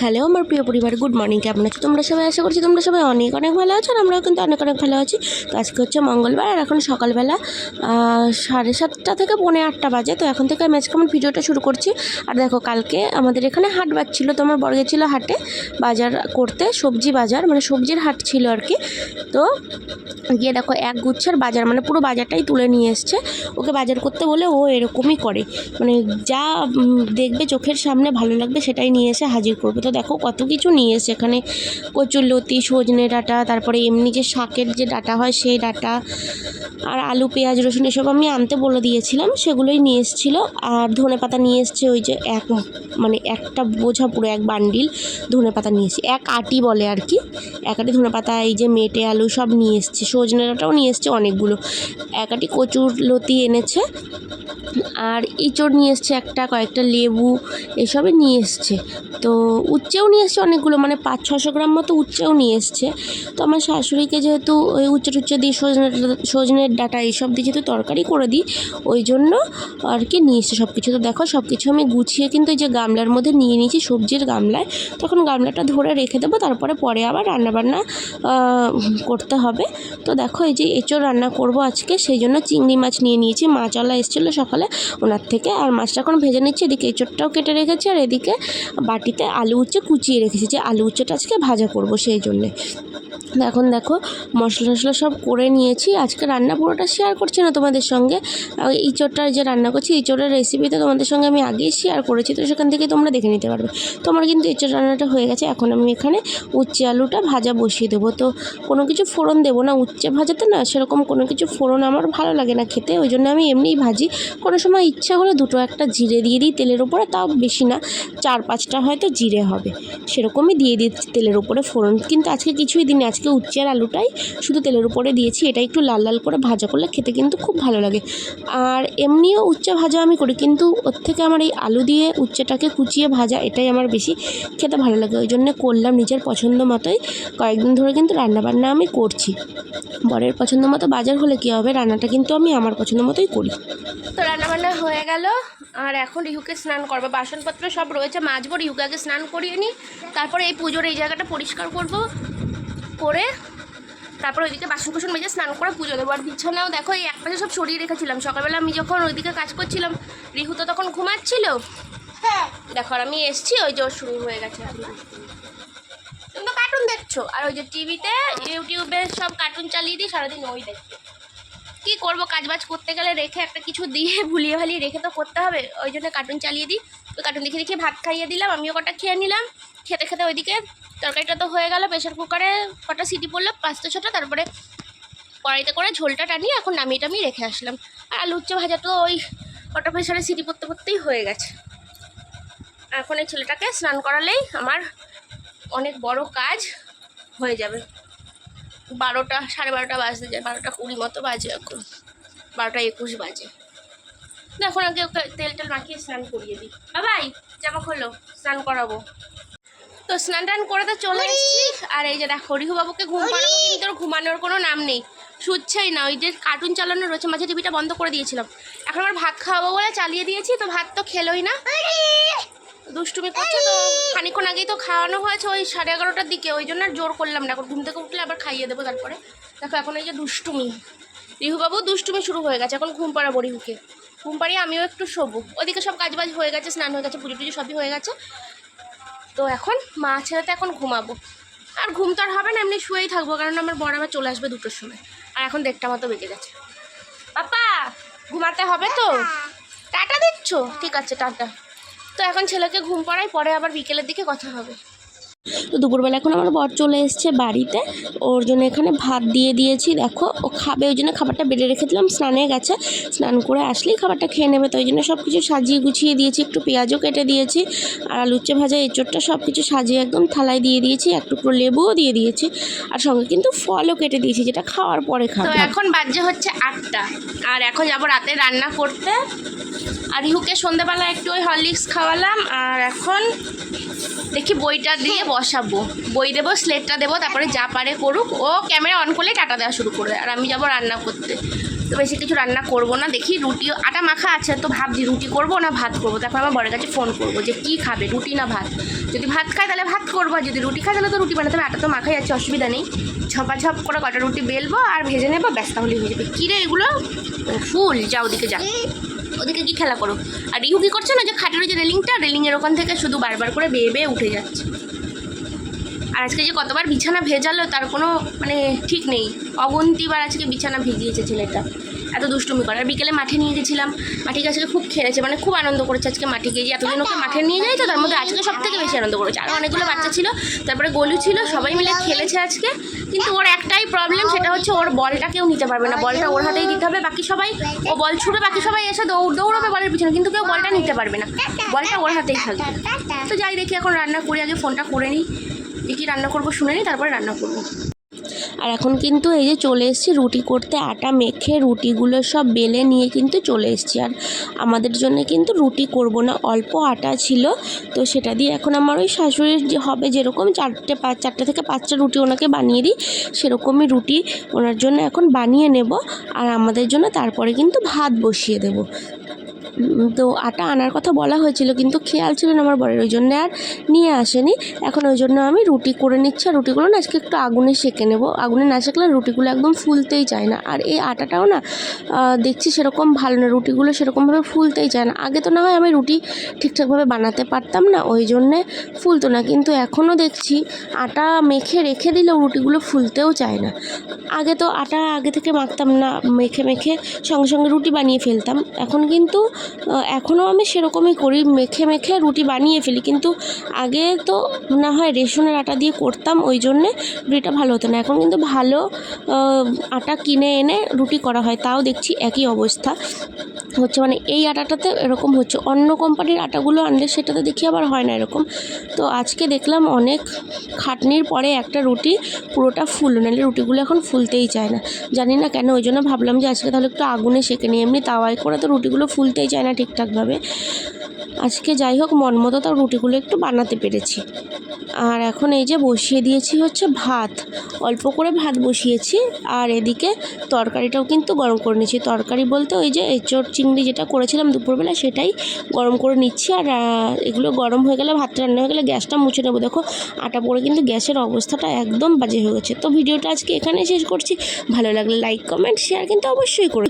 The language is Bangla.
হ্যালো আমার প্রিয় পরিবার, গুড মর্নিং, কেমন আছো? তোমরা সবাই আশা করছি তোমরা সবাই অনেক অনেক ভালো আছো আর আমরাও কিন্তু অনেক অনেক ভালো আছি। তো আজকে হচ্ছে মঙ্গলবার আর এখন সকালবেলা সাড়ে সাতটা থেকে পৌনে আটটা বাজে। তো এখন থেকে আমি আজকে আমার ভিডিওটা শুরু করছি। আর দেখো, কালকে আমাদের এখানে হাট বাজছিল তো আমার বড় গেছিল হাটে বাজার করতে, সবজি বাজার মানে সবজির হাট ছিল আর কি। তো গিয়ে দেখো, এক গুচ্ছার বাজার মানে পুরো বাজারটাই তুলে নিয়ে এসছে। ওকে বাজার করতে বলে ও এরকমই করে। মানে যা দেখবে চোখের সামনে ভালো লাগবে সেটাই নিয়ে এসে হাজির করবে। তো দেখো কত কিছু নিয়ে এসে এখানে কচুরলতি সজনে ডাটা, তারপরে এমনি যে শাকের যে ডাটা হয় সেই ডাটা আর আলু, পেঁয়াজ, রসুন এসব আমি আনতে বলে দিয়েছিলাম, সেগুলোই নিয়ে এসেছিল। আর ধনে পাতা নিয়ে এসছে ওই যে এক মানে একটা বোঝা পুরো এক বান্ডিল ধনে পাতা নিয়ে এসেছি। এক আটি বলে আর কি। এক আটি ধনে পাতা, এই যে মেটে আলু সব নিয়ে এসছে। সজনে ডাঁটাও নিয়ে এসছে অনেকগুলো। এক আটি কচুর লতি এনেছে। আর ইঁচড় নিয়ে এসছে একটা, কয়েকটা লেবু এসবই নিয়ে এসছে। তো উচ্চেও নিয়ে এসছে অনেকগুলো মানে পাঁচ ছশো গ্রাম মতো উচ্চেও নিয়ে এসছে। তো আমার শাশুড়িকে যেহেতু ওই উচ্চে টুচ্চে দিয়ে সজনে, সজনের ডাটা এইসব দিয়ে যেহেতু তরকারি করে দিই, ওই জন্য আর কি নিয়ে এসছে সব কিছু তো দেখো সব কিছু আমি গুছিয়ে কিন্তু এই যে গামলার মধ্যে নিয়ে নিয়েছি সবজির গামলায়। তখন গামলাটা ধরে রেখে দেবো, তারপরে পরে আবার রান্নাবান্না করতে হবে। তো দেখো, এই যে এঁচোড় রান্না করব আজকে, সেই জন্য চিংড়ি মাছ নিয়ে নিয়েছি। মাছওয়ালা এসেছিল সকালে ওনার থেকে, আর মাছটা এখন ভেজে নিচ্ছি। এদিকে এঁচোড়টাও কেটে রেখেছি, আর এদিকে বাটিতে আলু উচ্ছে কুচিয়ে রেখেছি যে আলু উচ্ছেটা আজকে ভাজা করব সেই জন্যে। এখন দেখো, মশলা টশলা সব করে নিয়েছি। আজকে রান্না পুরোটা শেয়ার করছি না তোমাদের সঙ্গে। চোরটার যে রান্না করছি, এই চোরের রেসিপিটা তোমাদের সঙ্গে আমি আগেই শেয়ার করেছি, তো সেখান থেকে তোমরা দেখে নিতে পারবে। তো আমার কিন্তু এঁচোড় রান্নাটা হয়ে গেছে, এখন আমি এখানে উচ্ছে আলুটা ভাজা বসিয়ে দেবো। তো কোনো কিছু ফোড়ন দেবো না, উচ্ছে ভাজাতে না, সেরকম কোনো কিছু ফোড়ন আমার ভালো লাগে না খেতে, ওই জন্য আমি এমনিই ভাজি। কোনো সময় ইচ্ছা হলে দুটো একটা জিরে দিয়ে দিই তেলের উপরে, তাও বেশি না, চার পাঁচটা হয়তো জিরে হবে, সেরকমই দিয়ে দিচ্ছি তেলের উপরে ফোড়ন। কিন্তু আজকে কিছুই দিন আজকে উচ্ছে আর আলুটাই শুধু তেলের উপরে দিয়েছি। এটা একটু লাল লাল করে ভাজা করলে খেতে কিন্তু খুব ভালো লাগে। আর এমনিও উচ্ছে ভাজা আমি করি, কিন্তু ওর থেকে আমার এই আলু দিয়ে উচ্ছেটাকে কুচিয়ে ভাজা এটাই আমার বেশি খেতে ভালো লাগে। ওই জন্য করলাম নিজের পছন্দ মতোই। কয়েকদিন ধরে কিন্তু রান্নাবান্না আমি করছি। বরের পছন্দ মতো বাজার হলে কী হবে, রান্নাটা কিন্তু আমি আমার পছন্দ মতোই করি। তো রান্নাবান্না হয়ে গেল। আর এখন রিহুকে স্নান করব। বাসনপত্র সব রয়েছে, মাজবো। রিহুকে আগে স্নান করিয়ে নিই। তারপরে এই পুজোর এই জায়গাটা পরিষ্কার করব। করে তারপর ওইদিকে বাসন কুসন মেজে স্নান করে পুজো দেবো। আর বিছানাও দেখো এই এক পাশে সব সরিয়ে রেখেছিলাম। সকালবেলা আমি যখন ওইদিকে কাজ করছিলাম রিহু তো তখন ঘুমাচ্ছিল? দেখো আর আমি এসছি ওই যে শুরু হয়ে গেছে। তুমি তো কার্টুন দেখছ? আর ওই যে টিভিতে ইউটিউবে সব কার্টুন চালিয়ে দিই সারাদিন ওই দেখবে কি করব কাজবাজ করতে গেলে রেখে একটা কিছু দিয়ে ভুলিয়ে ভালিয়ে রেখে তো করতে হবে। ওই জন্য কার্টুন চালিয়ে দিই। তো কার্টুন দেখে দেখে ভাত খাইয়ে দিলাম আমিও কটা খেয়ে নিলাম। খেতে খেতে ওইদিকে তরকারিটা তো হয়ে গেল প্রেশার কুকারে কটা সিটি পড়ল, পাঁচটা, ছটা, তারপরে কড়াইতে করে ঝোলটা টানিয়ে এখন নামিয়ে টামিয়ে রেখে আসলাম। আর আলু উচ্চে ভাজা তো ওই কটা প্রেশারে সিটি পড়তে পড়তেই হয়ে গেছে। এখন এই ছেলেটাকে স্নান করালেই আমার অনেক বড় কাজ হয়ে যাবে। বারোটা, সাড়ে বারোটা বাজতে যায়, বারোটা কুড়ি মতো বাজে এখন, বারোটা একুশ বাজে। এখন আগে ওকে তেল টেল মাখিয়ে স্নান করিয়ে দিই। বাবাই, জামা খোলো, স্নান করাবো। তো স্নান টান করে তো চলে এসেছি। আর এই যে দেখো রিহু বাবুকে ঘুম পাড়াবো কিন্তু ঘুমানোর কোনো নাম নেই। শুচ্ছেই না ওই যে কার্টুন চালানো রয়েছে মাঝে টিভিটা বন্ধ করে দিয়েছিলাম। এখন আমার ভাত খাওয়াবো বলে চালিয়ে দিয়েছি তো ভাত তো খেলোই না। দুষ্টুমি করছে তো। খানিক্ষণ আগেই তো খাওয়ানো হয়েছে ওই সাড়ে এগারোটার দিকে। ওই জন্য আর জোর করলাম না এখন ঘুম থেকে উঠলে আবার খাইয়ে দেবো তারপরে। দেখো এখন এই যে দুষ্টুমি। রিহুবাবু দুষ্টুমি শুরু হয়ে গেছে এখন ঘুম পাড়াবো রিহুকে। ঘুম পাড়িয়ে আমিও একটু শোবো। ওদিকে সব কাজবাজ হয়ে গেছে স্নান হয়ে গেছে পুজো টুজো সবই হয়ে গেছে। তো এখন মা ছেলেতে এখন ঘুমাবো। আর ঘুম তো আর হবে না, এমনি শুয়েই থাকব, কারণ আমার বড় আবার চলে আসবে দুটোর সময়। আর এখন দেড়টা মতো বেজে গেছে। পাপা, ঘুমাতে হবে তো? টাটা দিচ্ছ? ঠিক আছে, টাটা। তো এখন ছেলেকে ঘুম পড়াই পরে আবার বিকেলের দিকে কথা হবে। তো দুপুরবেলা এখন আমার বর চলে এসছে বাড়িতে। ওর জন্য এখানে ভাত দিয়ে দিয়েছি, দেখো। ও খাবে, ওই জন্য খাবারটা বেড়ে রেখে দিলাম স্নানে গেছে। স্নান করে আসলেই খাবারটা খেয়ে নেবে, তো ওই জন্য সব কিছু সাজিয়ে গুছিয়ে দিয়েছি, একটু পেঁয়াজও কেটে দিয়েছি, আর আলুচ্ছে ভাজা এঁচোড়টা সব কিছু সাজিয়ে একদম থালায় দিয়ে দিয়েছি, এক টুকরো লেবুও দিয়ে দিয়েছি, আর সঙ্গে কিন্তু ফলও কেটে দিয়েছি, যেটা খাওয়ার পরে খাব। তো এখন বাজে হচ্ছে আটটা, আর এখন যাব রাতে রান্না করতে। আর ইহুকে সন্ধ্যেবেলা একটু ওই হরলিক্স খাওয়ালাম, আর এখন দেখি বইটা দিয়ে বসাবো। বই দেবো স্লেটটা দেবো, তারপরে যা পারে করুক। ও ক্যামেরা অন করলে টাটা দেওয়া শুরু করবে, আর আমি যাব রান্না করতে। তো বেশি কিছু রান্না করব না, দেখি রুটি, আটা মাখা আছে, তো ভাবছি রুটি করব না ভাত করব। তারপর আমার বড়ের কাছে ফোন করব যে, কী খাবে, রুটি না ভাত? যদি ভাত খায় তাহলে ভাত করব যদি রুটি খায় তাহলে তো রুটি বানাতে হবে, আটা তো মাখাই যাচ্ছে অসুবিধা নেই। ছপ করে কটা রুটি বেলবো আর ভেজে নেব, ব্যাস তাহলেই হয়ে যাবে। কী রে এগুলো ফুল যা ওদিকে যা। ওদিকে কি খেলা করো? আর রিহু কি করছে না যে খাটের যে রেলিংটা, রেলিংয়ের ওখান থেকে শুধু বারবার করে বেয়ে বেয়ে উঠে যাচ্ছে। আর আজকে যে কতবার বিছানা ভেজালো তার কোনো মানে ঠিক নেই। অগন্তিবার আজকে বিছানা ভিজিয়েছে ছেলেটা। এত দুষ্টুমি করে। আর বিকেলে মাঠে নিয়ে গেছিলাম গিয়ে আজকে খুব খেলেছে মানে খুব আনন্দ করেছে আজকে মাঠে গিয়ে। এতদিন ওকে মাঠে নিয়ে যাই তো, তার মধ্যে আজকে সব থেকে বেশি আনন্দ করেছে। আরও অনেকগুলো বাচ্চা ছিল, তারপরে গলু ছিল, সবাই মিলে খেলেছে আজকে। কিন্তু ওর একটাই প্রবলেম সেটা হচ্ছে ওর বলটা কেউ নিতে পারবে না। বলটা ওর হাতেই দিতে হবে, বাকি সবাই, ও বল ছুটে বাকি সবাই এসে দৌড় দৌড়াবে বলের পিছনে, কিন্তু কেউ বলটা নিতে পারবে না। বলটা ওর হাতেই থাকবে। তো যাই দেখি, এখন রান্না করি, আগে ফোনটা করে নিই। দেখি রান্না করব, শুনে নিই, তারপরে রান্না করব। আর এখন কিন্তু এই যে চলে এসেছি রুটি করতে, আটা মেখে রুটিগুলো সব বেলে নিয়ে কিন্তু চলে এসেছি। আর আমাদের জন্য কিন্তু রুটি করব না, অল্প আটা ছিল, তো সেটা দিয়ে এখন আমার ওই শাশুড়ির যে হবে যেরকম চারটে পাঁচ চারটে থেকে পাঁচটা রুটি ওনাকে বানিয়ে দিই, সেরকমই রুটি ওনার জন্য এখন বানিয়ে নেব। আর আমাদের জন্য তারপরে কিন্তু ভাত বসিয়ে দেবো। তো আটা আনার কথা বলা হয়েছিল, কিন্তু খেয়াল ছিল না আমার বরের ওই জন্য আর নিয়ে আসেনি। এখন ওই জন্য আমি রুটি করে নিচ্ছি, আর রুটিগুলো না আজকে একটু আগুনে সেঁকে নেব। আগুনে না সেঁকলে রুটিগুলো একদম ফুলতেই চায় না। আর এই আটাটাও না দেখছি সেরকম ভালো না, রুটিগুলো সেরকমভাবে ফুলতেই চায় না। আগে তো না হয় আমি রুটি ঠিকঠাকভাবে বানাতে পারতাম না ওই জন্যে ফুলতো না। কিন্তু এখনও দেখছি আটা মেখে রেখে দিলেও রুটিগুলো ফুলতেও চায় না। আগে তো আটা আগে থেকে মাখতাম না, মেখে মেখে সঙ্গে সঙ্গে রুটি বানিয়ে ফেলতাম। এখন কিন্তু এখনও আমি সেরকমই করি, মেখে মেখে রুটি বানিয়ে ফেলি। কিন্তু আগে তো না হয় রেশনের আটা দিয়ে করতাম, ওই জন্যে রুটিটা ভালো হতো না। এখন কিন্তু ভালো আটা কিনে এনে রুটি করা হয়, তাও দেখছি একই অবস্থা। হচ্ছে মানে এই আটাটাতে এরকম হচ্ছে। অন্য কোম্পানির আটাগুলো আনলে সেটাতে দেখি আবার হয় না এরকম। তো আজকে দেখলাম অনেক খাটনির পরে একটা রুটি, পুরোটা ফুললো নাহলে রুটিগুলো এখন ফুলতেই চায় না। জানি না কেন, ওই জন্য ভাবলাম যে আজকে তাহলে একটু আগুনে সেঁকে নিই। এমনি তাওয়ায় করে তো রুটিগুলো ফুলতেই চায় না ঠিকঠাকভাবে। আজকে যাই হোক মন মতো তাও রুটিগুলো একটু বানাতে পেরেছি। আর এখন এই যে বসিয়ে দিয়েছি হচ্ছে ভাত। অল্প করে ভাত বসিয়েছি। আর এদিকে তরকারিটাও কিন্তু গরম করে নিয়েছি। তরকারি বলতে ওই যে এঁচোড় চিংড়ি যেটা করেছিলাম দুপুরবেলা সেটাই গরম করে নিচ্ছি। আর এগুলো গরম হয়ে গেলে ভাতটা রান্না হয়ে গেলে গ্যাসটা মুছে নেব। দেখো, আটা পড়ে কিন্তু গ্যাসের অবস্থাটা একদম বাজে হয়ে গেছে। তো ভিডিওটা আজকে এখানে শেষ করছি। ভালো লাগলে লাইক কমেন্ট শেয়ার কিন্তু অবশ্যই করে